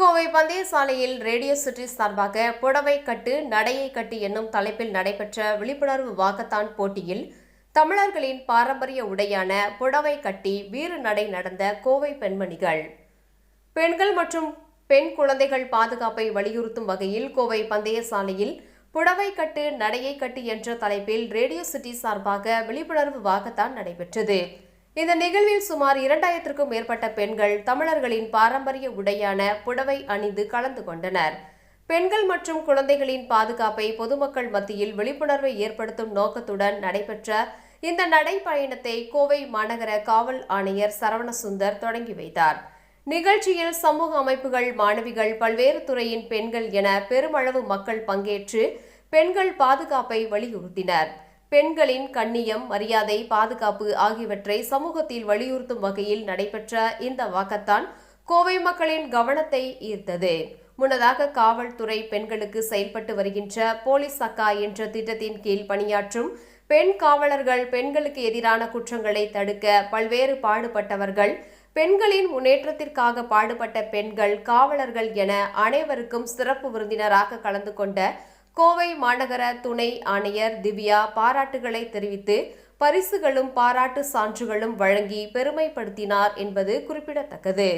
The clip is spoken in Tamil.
கோவை பந்தய சாலையில் ரேடியோ சிட்டி சார்பாக புடவை கட்டு நடையை கட்டு என்னும் தலைப்பில் நடைபெற்ற விழிப்புணர்வு வாக்கத்தான் போட்டியில் தமிழர்களின் பாரம்பரிய உடையான புடவை கட்டி வீறு நடை நடந்த கோவை பெண்மணிகள். பெண்கள் மற்றும் பெண் குழந்தைகள் பாதுகாப்பை வலியுறுத்தும் வகையில் கோவை பந்தய சாலையில் புடவை கட்டு நடையை கட்டு என்ற தலைப்பில் ரேடியோ சிட்டி சார்பாக விழிப்புணர்வு வாக்கத்தான் நடைபெற்றது. இந்த நிகழ்வில் சுமார் இரண்டாயிரத்திற்கும் மேற்பட்ட பெண்கள் தமிழர்களின் பாரம்பரிய உடையான புடவை அணிந்து கலந்து கொண்டனர். பெண்கள் மற்றும் குழந்தைகளின் பாதுகாப்பை பொதுமக்கள் மத்தியில் விழிப்புணர்வை ஏற்படுத்தும் நோக்கத்துடன் நடைபெற்ற இந்த நடைப்பயணத்தை கோவை மாநகர காவல் ஆணையர் சரவணசுந்தர் தொடங்கி வைத்தார். நிகழ்ச்சியில் சமூக அமைப்புகள் மாணவிகள் பல்வேறு துறையின் பெண்கள் என பெருமளவு மக்கள் பங்கேற்று பெண்கள் பாதுகாப்பை வலியுறுத்தினர். பெண்களின் கண்ணியம் மரியாதை பாதுகாப்பு ஆகியவற்றை சமூகத்தில் வலியுறுத்தும் வகையில் நடைபெற்ற இந்த வாக்கத்தான் கோவை மக்களின் கவனத்தை ஈர்த்தது. முன்னதாக காவல்துறை பெண்களுக்கு செயல்பட்டு வருகின்ற போலீஸ் அக்கா என்ற திட்டத்தின் கீழ் பணியாற்றும் பெண் காவலர்கள் பெண்களுக்கு எதிரான குற்றங்களை தடுக்க பல்வேறு பாடுபட்டவர்கள் பெண்களின் முன்னேற்றத்திற்காக பாடுபட்ட பெண்கள் காவலர்கள் என அனைவருக்கும் சிறப்பு விருந்தினராக கலந்து கொண்ட கோவை மாநகர துணை ஆணையர் திவ்யா பாராட்டுகளை தெரிவித்து பரிசுகளும் பாராட்டு சான்றுகளும் வழங்கி பெருமைப்படுத்தினார் என்பது குறிப்பிடத்தக்கது.